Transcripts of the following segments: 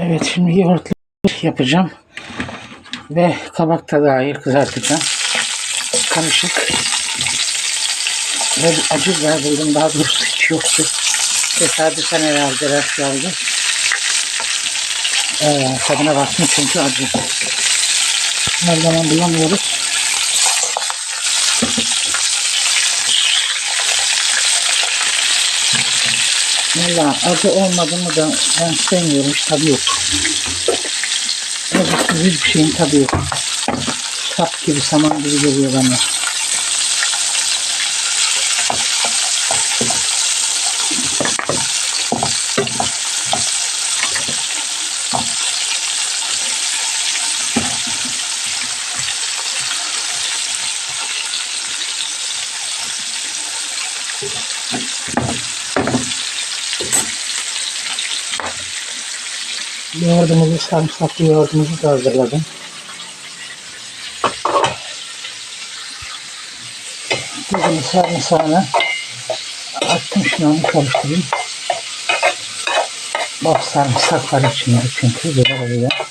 Evet şimdi yoğurtlu yapacağım. Ve kabakta dair kızartacağım. Karışık. Ve acı biber buldum. Daha doğrusu hiç yoktu. Tesadüfen herhalde rast geldi. Ee, tadına baktım çünkü acı. Her zaman bulamıyoruz. Valla acı olmadı mı da ben sevmiyorum. Hiç tadı yok. Acısız hiçbir şeyin tadı yok. Sap gibi, saman gibi geliyor bana. Yoğurdumuzu, sarımsaklı yoğurdumuzu da hazırladım. Dizini sarımsağına attım şimdi onu karıştırayım. Bak sarımsak var içinde çünkü güzel oluyor.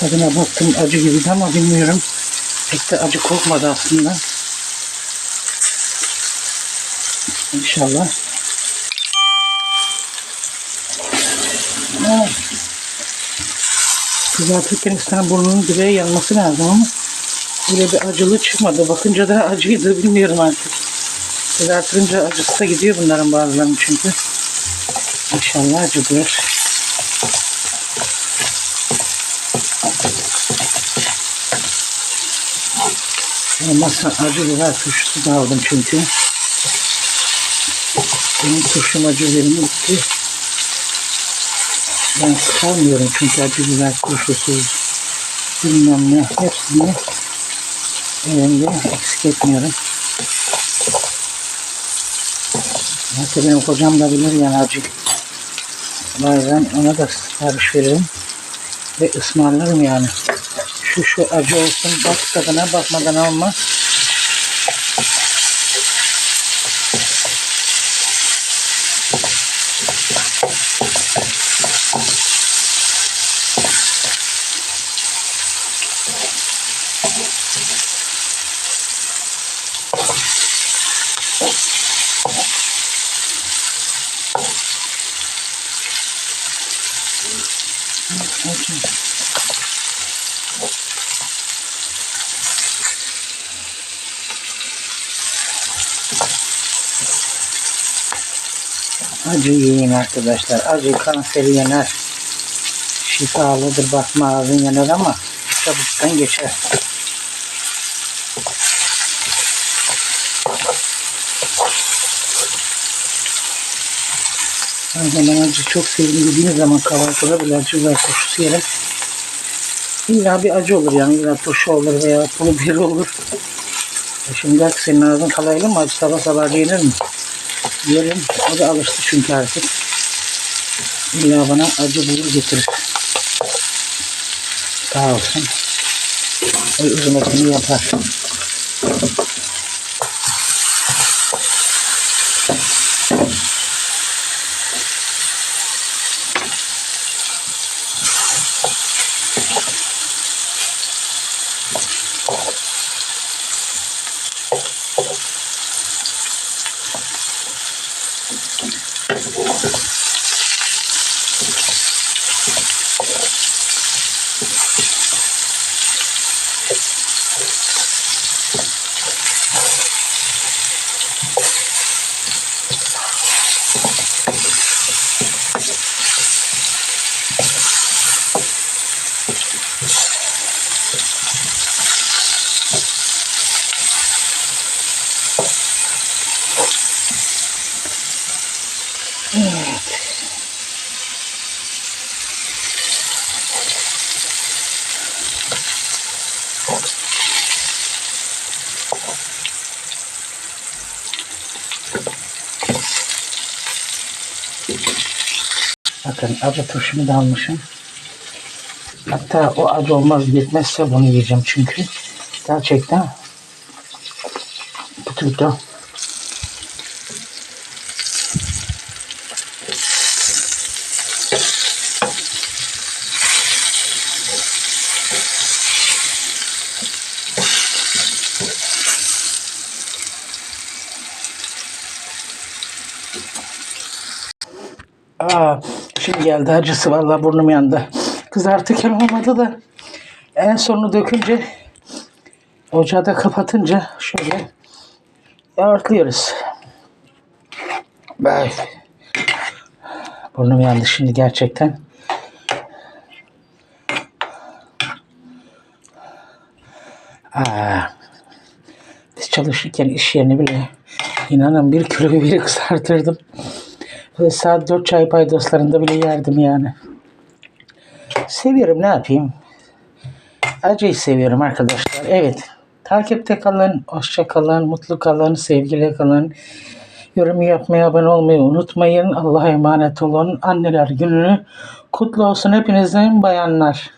Tadına baktım acı gibiydi ama bilmiyorum. Pek de acı kokmadı aslında. İnşallah. Evet. Kızartırken insanın burnunun direğe yanması lazım ama böyle bir acılı çıkmadı. Bakınca da acıydı bilmiyorum artık. Kızartınca acısı da gidiyor bunların bazılarının çünkü. İnşallah acıdır. Olmazsa acı biber turşusu da aldım çünkü. Benim turşum acı biberimi bitti. Ben kalmıyorum çünkü acı biber turşusu bilmem ne hepsini elimde eksik etmiyorum. Hatta benim kocam da bilir yani acı. Bazen ona da sipariş veririm ve ısmarlarım yani. Şu şu acı olsun bak tadına bakmadan alma. Acı yiyin arkadaşlar. Acı kanseri yener. Şifalıdır. Bakma ağzın yanar ama çabuktan geçer. Aynen ben acı çok sevdiğim dediğiniz zaman kahvaltıda bile acı biber turşusu yerim. İlla bir acı olur yani. İlla turşu olur veya pul biber olur. E şimdi senin ağzın kalaylı mı? Acı sabah sabah yenir mi? Yerim. O da alıştı çünkü artık. İlla bana acı bulur getirir. Sağ olsun. O hizmetini yapar. Yeah. Bakın acı turşumu da almışım. Hatta o acı olmaz yetmezse bunu yiyeceğim çünkü. Gerçekten bu türlü Aa, şimdi geldi acısı vallahi burnum yandı. Kızartırken olmadı da en sonunu dökünce ocağı da kapatınca şöyle yoğurtluyoruz. Bak. Burnum yandı şimdi gerçekten. Aa, biz çalışırken iş yerini bile inanın bir kilo biberi kızartırdım. Ve saat 4 çay paydoslarında bile yerdim yani. Seviyorum ne yapayım. Acıyı seviyorum arkadaşlar. Evet. Takipte kalın, hoşça kalın, mutlu kalın, sevgiyle kalın. Yorum yapmayı, abone olmayı unutmayın. Allah'a emanet olun. Anneler günü kutlu olsun hepinizin bayanlar.